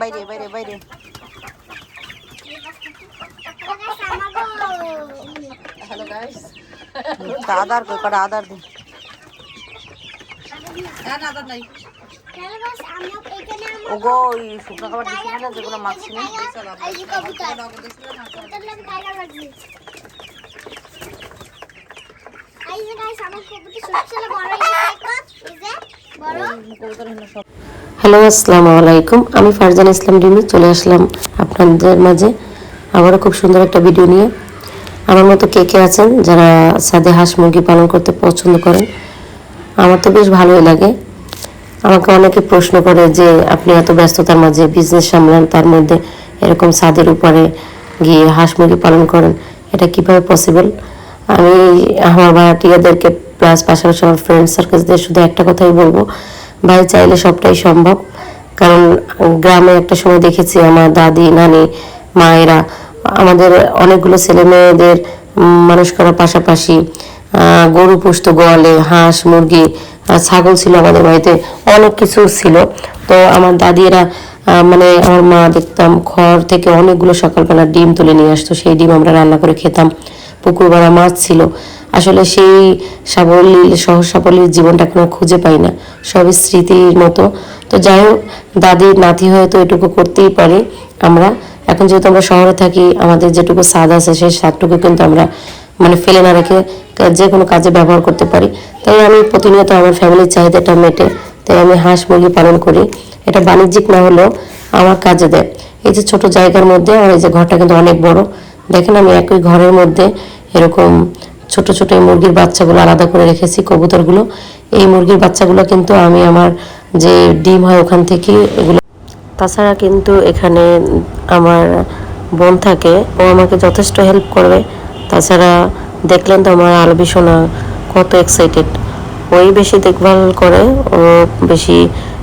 বাইরে বাইরে বাইরে। হ্যালো গাইস আদার কই কটা আদার দে। হ্যাঁ ওগো ওই শুকনো খাবার দিচ্ছি না যেগুলো মাখছি না? হ্যালো, আসসালামু আলাইকুম। আমি ফারজান ইসলাম ডিমি চলে আসলাম আপনাদের মাঝে আবারও খুব সুন্দর একটা ভিডিও নিয়ে। আমার মতো কে কে আছেন যারা সাদে হাঁস মুরগি পালন করতে পছন্দ করেন? আমার তো বেশ ভালোই লাগে। আমাকে অনেকে প্রশ্ন করে যে আপনি এত ব্যস্ততার মাঝে বিজনেস সামলান, তার মধ্যে এরকম ছাদের উপরে গিয়ে হাঁস মুরগি পালন করেন, এটা কীভাবে পসিবল আমি আমার ভাড়াটিয়াদেরকে প্লাস পাশাপাশি আমার ফ্রেন্ড সার্কেলদের শুধু একটা কথাই বলব ভাই চাইলে সবটাই সম্ভব। কারণ গ্রামে একটা সময় দেখেছি আমার দাদি, নানি, মায়েরা, আমাদের অনেকগুলো ছেলে মেয়েদের মানুষ করার পাশাপাশি গরু পুষতো গোয়ালে হাঁস, মুরগি ছাগল ছিল আমাদের বাড়িতে, অনেক কিছু ছিল। তো আমার দাদিরা মানে আমার মা দেখতাম, খড় থেকে অনেকগুলো সকালবেলা ডিম তুলে নিয়ে আসতো, সেই ডিম আমরা রান্না করে খেতাম। পুকুর ভরা মাছ ছিল। আসলে সেই সাবলীল সহ সাবলীল জীবনটা আর খুঁজে পাই না। সবই স্মৃতির মতো। তো যাই হোক দাদির নাতি হয়ে তো এটুকু করতেই পারি। আমরা এখন যেহেতু আমরা শহরে থাকি, আমাদের যেটুকু স্বাদ আছে, সেই স্বাদটুকু কিন্তু আমরা মানে ফেলে না রেখে যে কোনো কাজে ব্যবহার করতে পারি। তাই আমি প্রতিনিয়ত আমার ফ্যামিলির চাহিদাটা মেটে, তাই আমি হাঁস মুরগি পালন করি। এটা বাণিজ্যিক না হলেও আমার কাজে দেয়। এই যে ছোট জায়গার মধ্যে আর এই যে ঘরটা কিন্তু অনেক বড়। দেখেন আমি একই ঘরের মধ্যে এরকম ছোট ছোট এই মুরগির বাচ্চাগুলো আলাদা করে রেখেছি, কবুতরগুলো। এই মুরগির বাচ্চাগুলো কিন্তু আমি আমার যে ডিম হয় ওখান থেকে এগুলো তাছাড়া কিন্তু এখানে আমার বোন থাকে, ও আমাকে যথেষ্ট হেল্প করবে। তাছাড়া দেখলেন তো আমার আলবি সোনা কত এক্সাইটেড ওই বেশি দেখভাল করে, ও বেশি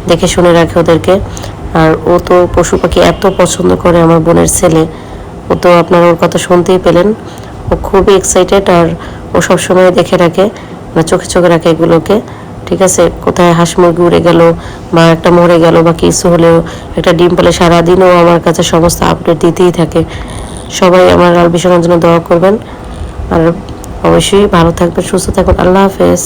দেখে শুনে রাখে ওদেরকে। আর ও তো পশু পাখি এত পছন্দ করে আমার বোনের ছেলে। ও তো আপনারা ওর কথা শুনতেই পেলেন। ও খুবই এক্সাইটেড আর ও সবসময় দেখে রাখে মানে চোখে চোখে রাখে এগুলোকে, ঠিক আছে? কোথায় হাঁস মুরগি উড়ে গেল বা একটা মরে গেল বা কিছু হলেও একটা ডিম পেলে সারাদিনও আমার কাছে সমস্ত আপডেট দিতেই থাকে। সবাই আমার আলবিশনের জন্য দোয়া করবেন। আর অবশ্যই ভালো থাকবেন, সুস্থ থাকবেন আল্লাহ হাফেজ।